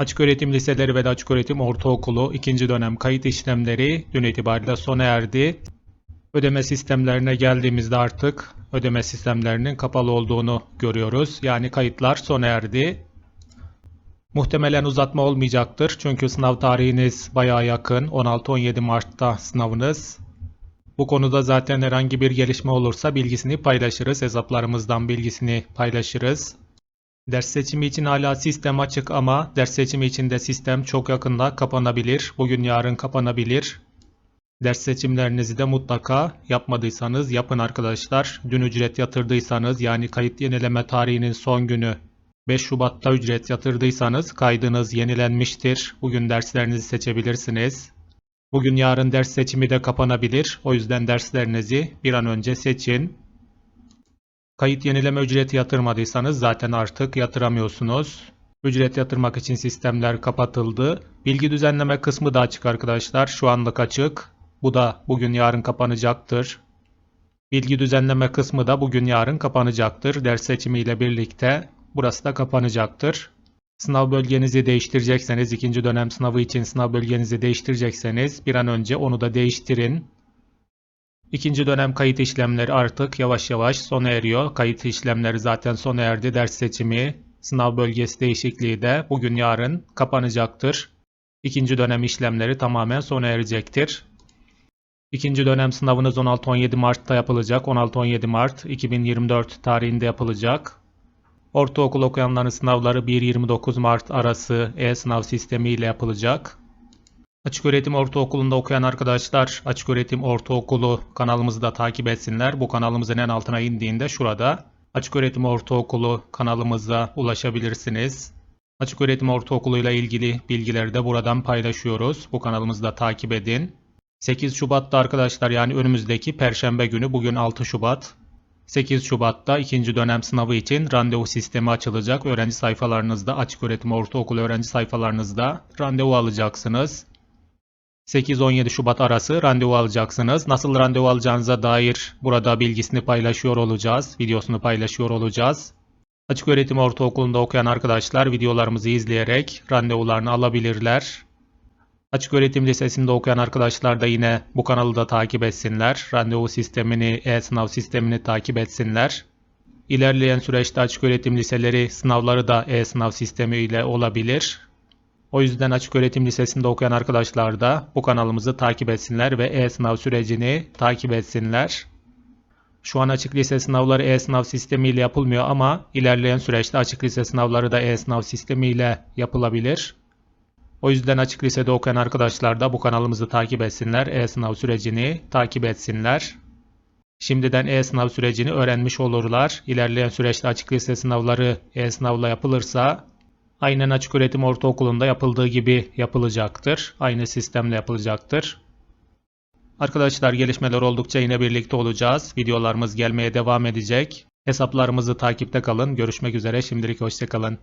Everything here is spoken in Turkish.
Açıköğretim Liseleri ve de Açıköğretim Ortaokulu 2. dönem kayıt işlemleri dün itibariyle sona erdi. Ödeme sistemlerine geldiğimizde artık ödeme sistemlerinin kapalı olduğunu görüyoruz. Yani kayıtlar sona erdi. Muhtemelen uzatma olmayacaktır. Çünkü sınav tarihiniz bayağı yakın. 16-17 Mart'ta sınavınız. Bu konuda zaten herhangi bir gelişme olursa bilgisini paylaşırız. Hesaplarımızdan bilgisini paylaşırız. Ders seçimi için hala sistem açık ama ders seçimi için de sistem çok yakında kapanabilir. Bugün yarın kapanabilir. Ders seçimlerinizi de mutlaka yapmadıysanız yapın arkadaşlar. Dün ücret yatırdıysanız yani kayıt yenileme tarihinin son günü 5 Şubat'ta ücret yatırdıysanız kaydınız yenilenmiştir. Bugün derslerinizi seçebilirsiniz. Bugün yarın ders seçimi de kapanabilir. O yüzden derslerinizi bir an önce seçin. Kayıt yenileme ücreti yatırmadıysanız zaten artık yatıramıyorsunuz. Ücret yatırmak için sistemler kapatıldı. Bilgi düzenleme kısmı da açık arkadaşlar. Şu anlık açık. Bu da bugün yarın kapanacaktır. Bilgi düzenleme kısmı da bugün yarın kapanacaktır. Ders seçimiyle birlikte burası da kapanacaktır. Sınav bölgenizi değiştirecekseniz, ikinci dönem sınavı için sınav bölgenizi değiştirecekseniz bir an önce onu da değiştirin. İkinci dönem kayıt işlemleri artık yavaş yavaş sona eriyor. Kayıt işlemleri zaten sona erdi. Ders seçimi, sınav bölgesi değişikliği de bugün yarın kapanacaktır. İkinci dönem işlemleri tamamen sona erecektir. İkinci dönem sınavınız 16-17 Mart'ta yapılacak. 16-17 Mart 2024 tarihinde yapılacak. Ortaokul okuyanların sınavları 1-29 Mart arası e-sınav sistemiyle yapılacak. Açıköğretim Ortaokulu'nda okuyan arkadaşlar Açıköğretim Ortaokulu kanalımızı da takip etsinler. Bu kanalımızın en altına indiğinde şurada Açıköğretim Ortaokulu kanalımıza ulaşabilirsiniz. Açıköğretim Ortaokulu ile ilgili bilgileri de buradan paylaşıyoruz. Bu kanalımızı da takip edin. 8 Şubat'ta arkadaşlar yani önümüzdeki Perşembe günü bugün 6 Şubat. 8 Şubat'ta ikinci dönem sınavı için randevu sistemi açılacak. Öğrenci sayfalarınızda Açıköğretim Ortaokulu öğrenci sayfalarınızda randevu alacaksınız. 8-17 Şubat arası randevu alacaksınız. Nasıl randevu alacağınıza dair burada bilgisini paylaşıyor olacağız. Videosunu paylaşıyor olacağız. Açıköğretim Ortaokulu'nda okuyan arkadaşlar videolarımızı izleyerek randevularını alabilirler. Açıköğretim Lisesi'nde okuyan arkadaşlar da yine bu kanalı da takip etsinler. Randevu sistemini, e-sınav sistemini takip etsinler. İlerleyen süreçte açıköğretim liseleri sınavları da e-sınav sistemi ile olabilir. O yüzden Açıköğretim Lisesi'nde okuyan arkadaşlar da bu kanalımızı takip etsinler ve e-sınav sürecini takip etsinler. Şu an açık lise sınavları e-sınav sistemiyle yapılmıyor ama ilerleyen süreçte açık lise sınavları da e-sınav sistemiyle yapılabilir. O yüzden açık lisede okuyan arkadaşlar da bu kanalımızı takip etsinler, e-sınav sürecini takip etsinler. Şimdiden e-sınav sürecini öğrenmiş olurlar. İlerleyen süreçte açık lise sınavları e-sınavla yapılırsa aynen Açıköğretim Ortaokulu'nda yapıldığı gibi yapılacaktır. Aynı sistemle yapılacaktır. Arkadaşlar gelişmeler oldukça yine birlikte olacağız. Videolarımız gelmeye devam edecek. Hesaplarımızı takipte kalın. Görüşmek üzere. Şimdilik hoşçakalın.